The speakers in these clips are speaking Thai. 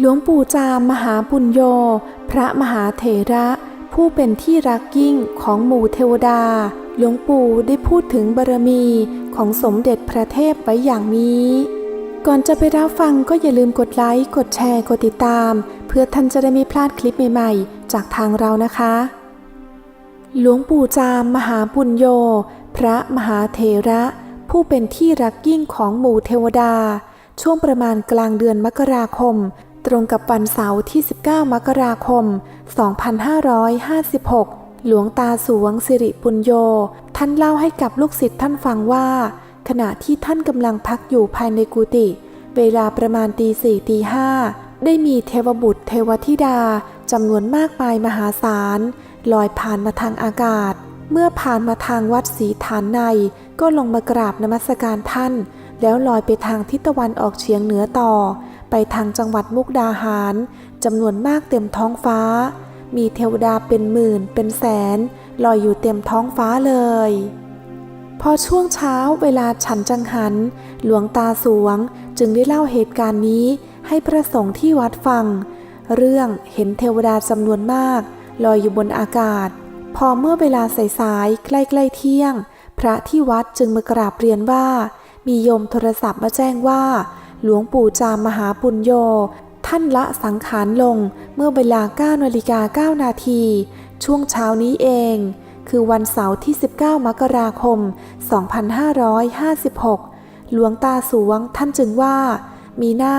หลวงปู่จามมหาปุญโญพระมหาเถระ ผู้เป็นที่รักยิ่งของหมู่เทวดา หลวงปู่ได้พูดถึงบารมีของสมเด็จพระเทพไว้อย่างนี้ ก่อนจะไปรับฟังก็อย่าลืมกดไลค์ กดแชร์ กดติดตาม เพื่อท่านจะได้ไม่พลาดคลิปใหม่ๆ จากทางเรานะคะ หลวงปู่จามมหาปุญโญพระมหาเถระ ผู้เป็นที่รักยิ่งของหมู่เทวดา ช่วงประมาณกลางเดือนมกราคม ตรงกับวันเสาร์ที่ 19 มกราคม 2556 หลวงตาสวงสิริปุญโย ท่านเล่าให้กับลูกศิษย์ท่านฟังว่า ขณะที่ท่านกำลังพักอยู่ภายในกุฏิเวลาประมาณตีสี่ตีห้าได้มีเทวบุตรเทวธิดาจำนวนมากมายมหาศาลลอยผ่านมาทางอากาศ เมื่อผ่านมาทางวัดศรีฐานใน ก็ลงมากราบนมัสการท่าน แล้วลอยไปทางทิศตะวันออกเฉียงเหนือต่อ ไปทางจังหวัดมุกดาหารจำนวนมากเต็มท้องฟ้า มีเทวดาเป็นหมื่นเป็นแสน ลอยอยู่เต็มท้องฟ้าเลย พอช่วงเช้าเวลาฉันจังหัน หลวงตาสวงจึงได้เล่าเหตุการณ์นี้ให้พระสงฆ์ที่วัดฟัง เรื่องเห็นเทวดาจำนวนมาก ลอยอยู่บนอากาศ พอเมื่อเวลาสายๆใกล้ๆเที่ยง พระที่วัดจึงมากราบเรียนว่า มีโยมโทรศัพท์มาแจ้งว่า หลวงปู่จามมหาปุญโย ท่านละสังขารลงเมื่อเวลา9นาฬิกา9นาที ช่วงเช้านี้เอง คือวันเสาร์ที่ 19 มกราคม 2556 หลวงตาสวงท่านจึงว่า มีหน้า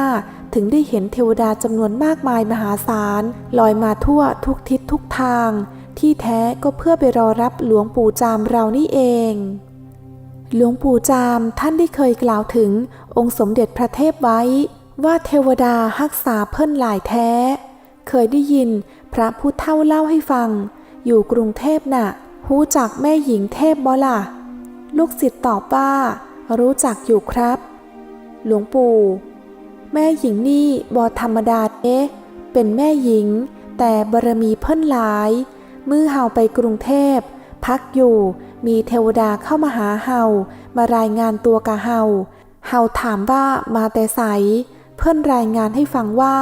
ถึงได้เห็นเทวดาจำนวนมากมายมหาศาลลอยมาทั่วทุกทิศทุกทาง ที่แท้ก็เพื่อไปรอรับหลวงปู่จามเรานี่เอง หลวงปู่จามท่านได้เคยกล่าวถึงองค์สมเด็จพระเทพไว้ ว่าเทวดาฮักษาเพิ่นหลายแท้ เคยได้ยินพระพุทธเท่าเล่าให้ฟัง อยู่กรุงเทพน่ะหู้จักแม่หญิงเทพบ่ล่ะ ลูกศิษย์ตอบว่า รู้จักอยู่ครับ หลวงปู่ แม่หญิงนี่บอธรรมดาเอ๊ะเป็นแม่หญิง แต่บารมีเพิ่นหลาย มือเฮาไปกรุงเทพ พักอยู่ มีเทวดาเข้ามาหาเฮามารายงานตัวกะเฮาเฮาถามว่ามาแต่ใสเพิ่อนรายงานให้ฟังว่า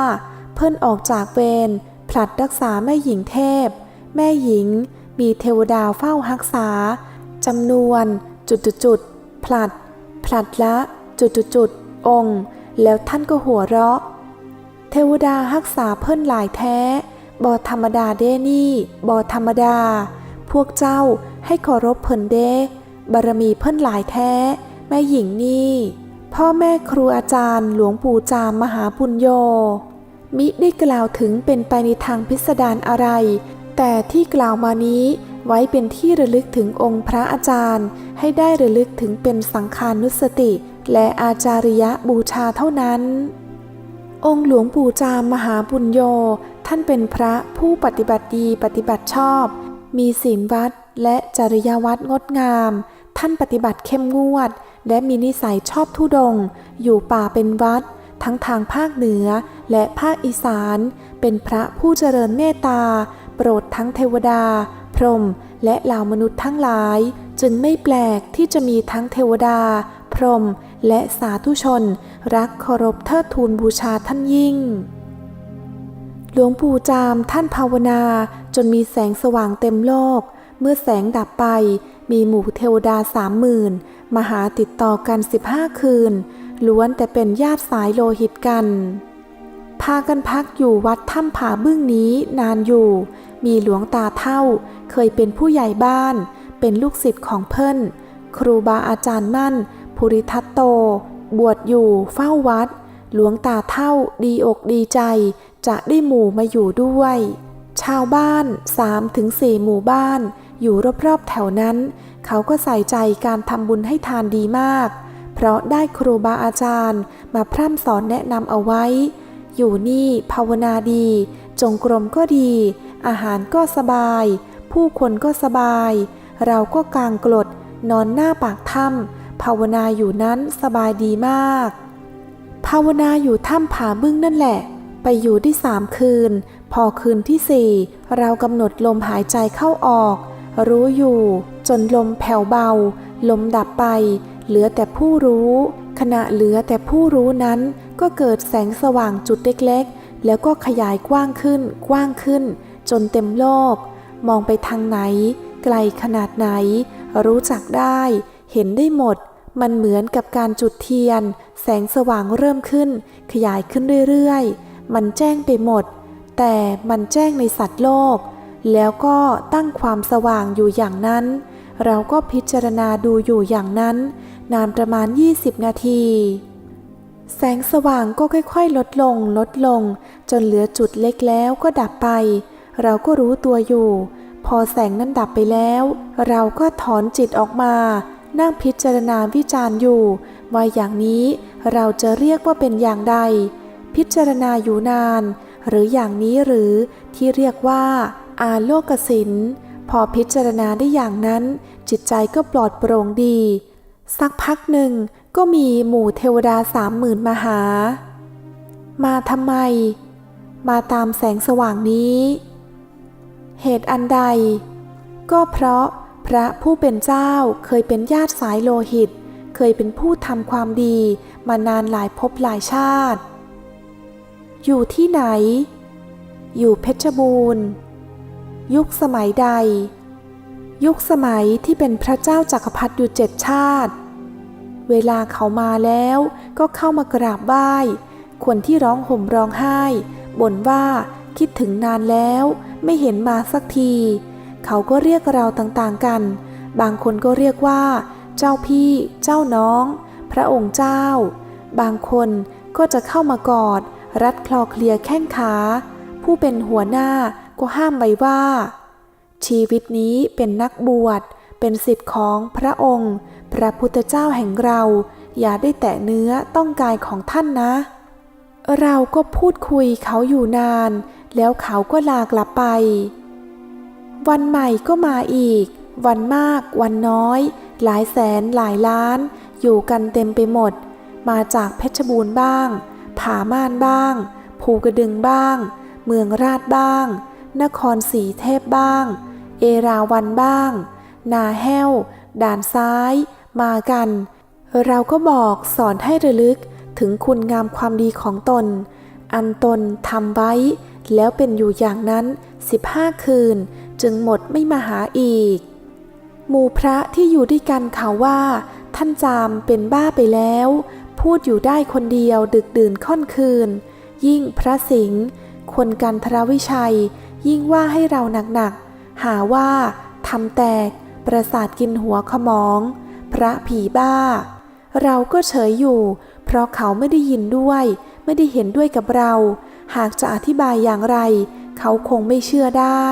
เพิ่อนออกจากเวรผลัดรักษาแม่หญิงเทพ แม่หญิง มีเทวดาเฝ้ารักษาจำนวนจุดจุดจุดผลัด ผลัดละจุดจุดจุดองค์ แล้วท่านก็หัวเราะ เทวดารักษาเพิ่นหลายแท้บอธรรมดาเด้นี่บอธรรมดา พวกเจ้า ให้เคารพเพิ่นเด้บารมีเพิ่นหลายแท้ แม่หญิงนี่ พ่อแม่ครูอาจารย์หลวงปู่จามมหาปุญโย มิได้กล่าวถึงเป็นไปในทางพิสดารอะไร แต่ที่กล่าวมานี้ไว้เป็นที่ระลึกถึงองค์พระอาจารย์ ให้ได้ระลึกถึงเป็นสังฆานุสติ และอาจาริยะบูชาเท่านั้น องค์หลวงปู่จามมหาปุญโย ท่านเป็นพระผู้ปฏิบัติดีปฏิบัติชอบ มีศีลวัด และจริยวัดงดงาม ท่านปฏิบัติเข้มงวด และมีนิสัยชอบทุดง อยู่ป่าเป็นวัด ทั้งทางภาคเหนือและภาคอีสาน เป็นพระผู้เจริญเมตตา โปรดทั้งเทวดา พรหมและเหล่ามนุษย์ทั้งหลาย จึงไม่แปลกที่จะมีทั้งเทวดา พรหมและสาธุชน รักเคารพเทิดทูนบูชาท่านยิ่งหลวงปู่จามท่านภาวนาจนมีแสงสว่างเต็มโลก เมื่อแสงดับไป มีหมู่เทวดาสามหมื่นมาหาติดต่อกันสิบห้าคืน ล้วนแต่เป็นญาติสายโลหิตกัน พากันพักอยู่วัดถ้ำผาบึ้งนี้นานอยู่ มีหลวงตาเท่า เคยเป็นผู้ใหญ่บ้าน เป็นลูกศิษย์ของเพิ่น ครูบาอาจารย์มั่น ภูริทัตโต บวชอยู่เฝ้าวัด หลวงตาเท่าดีอกดีใจ จะได้หมู่มาอยู่ด้วย ชาวบ้าน3ถึง4หมู่บ้าน อยู่รอบๆแถวนั้น เขาก็ใส่ใจการทำบุญให้ทานดีมาก เพราะได้ครูบาอาจารย์มาพร่ำสอนแนะนำเอาไว้ อยู่นี่ภาวนาดี จงกรมก็ดี อาหารก็สบาย ผู้คนก็สบาย เราก็กางกรดนอนหน้าปากถ้ำภาวนาอยู่นั้นสบายดีมาก ภาวนาอยู่ถ้ำผาบึ้งนั่นแหละ ไปอยู่ได้สามคืน พอคืนที่สี่เรากำหนดลมหายใจเข้าออก รู้อยู่จนลมแผ่วเบา ลมดับไป เหลือแต่ผู้รู้ ขณะเหลือแต่ผู้รู้นั้น ก็เกิดแสงสว่างจุดเล็กๆ แล้วก็ขยายกว้างขึ้น กว้างขึ้น จนเต็มโลก มองไปทางไหน ไกลขนาดไหน รู้จักได้ เห็นได้หมด มันเหมือนกับการจุดเทียน แสงสว่างเริ่มขึ้น ขยายขึ้นเรื่อยๆ มันแจ้งไปหมด แต่มันแจ้งในสัตว์โลก แล้วก็ตั้งความสว่างอยู่อย่างนั้น เราก็พิจารณาดูอยู่อย่างนั้น นานประมาณ 20 นาที แสงสว่างก็ค่อยๆ ลดลงลดลง จนเหลือจุดเล็กแล้วก็ดับไป เราก็รู้ตัวอยู่ พอแสงนั้นดับไปแล้ว เราก็ถอนจิตออกมา นั่งพิจารณาวิจารณ์อยู่ว่าอย่างนี้เราจะเรียกว่าเป็นอย่างใด พิจารณาอยู่นาน หรืออย่างนี้หรือที่เรียกว่า อาโลกสินพอพิจารณาได้อย่างนั้น จิตใจก็ปลอดโปร่งดี สักพักหนึ่งก็มีหมู่เทวดาสามหมื่นมาหา มาทำไม มาตามแสงสว่างนี้ เหตุอันใด ก็เพราะพระผู้เป็นเจ้าเคยเป็นญาติสายโลหิต เคยเป็นผู้ทำความดีมานานหลายภพหลายชาติ อยู่ที่ไหน อยู่เพชรบูรณ์ ยุคสมัยใด ยุคสมัยที่เป็นพระเจ้าจักรพรรดิอยู่เจ็ดชาติ เวลาเขามาแล้วก็เข้ามากราบไหว้คนที่ร้องห่มร้องไห้บ่นว่าคิดถึงนานแล้วไม่เห็นมาสักที เขาก็เรียกเราต่างๆกัน บางคนก็เรียกว่า เจ้าพี่ เจ้าน้อง พระองค์เจ้า บางคนก็จะเข้ามากอด รัดคลอเคลียแข้งขา ผู้เป็นหัวหน้า ก็ห้ามไว้ว่า ชีวิตนี้เป็นนักบวช เป็นสิทธิ์ของพระองค์ พระพุทธเจ้าแห่งเรา อย่าได้แตะเนื้อต้องกายของท่านนะ เราก็พูดคุยเขาอยู่นาน แล้วเขาก็ลากลับไป วันใหม่ก็มาอีก วันมาก วันน้อย หลายแสนหลายล้าน อยู่กันเต็มไปหมด มาจากเพชรบูรณ์บ้าง ผาม่านบ้าง ภูกระดึงบ้าง เมืองราชบ้าง นครศรีเทพบ้าง เอราวันบ้าง นาแห้ว ด่านซ้าย มากัน เราก็บอกสอนให้ระลึกถึงคุณงามความดีของตน อันตนทำไว้ แล้วเป็นอยู่อย่างนั้น 15 คืน จึงหมดไม่มาหาอีก หมู่พระที่อยู่ด้วยกันเขาว่า ท่านจามเป็นบ้าไปแล้ว พูดอยู่ได้คนเดียวดึกดื่นค่อนคืน ยิ่งพระสิงห์คนกันทรวิชัย ยิ่งว่าให้เราหนักๆ หาว่าทำแตก ประสาทกินหัวขมอง พระผีบ้า เราก็เฉยอยู่ เพราะเขาไม่ได้ยินด้วย ไม่ได้เห็นด้วยกับเรา หากจะอธิบายอย่างไร เขาคงไม่เชื่อได้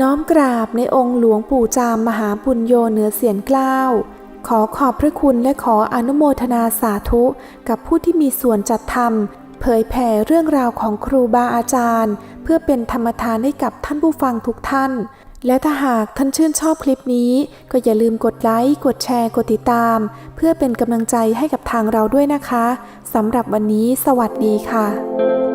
น้อมกราบในองค์หลวงปู่จามมหาปุญโยเหนือเสียนกล้าวขอขอบพระคุณและขออนุโมทนาสาธุ กับผู้ที่มีส่วนจัดทำ เผยแผ่เรื่องราวของครูบาอาจารย์ เพื่อเป็นธรรมทานให้กับท่านผู้ฟังทุกท่าน และถ้าหากท่านชื่นชอบคลิปนี้ ก็อย่าลืมกดไลค์ กดแชร์ กดติดตาม เพื่อเป็นกำลังใจให้กับทางเราด้วยนะคะสำหรับวันนี้ สวัสดีค่ะ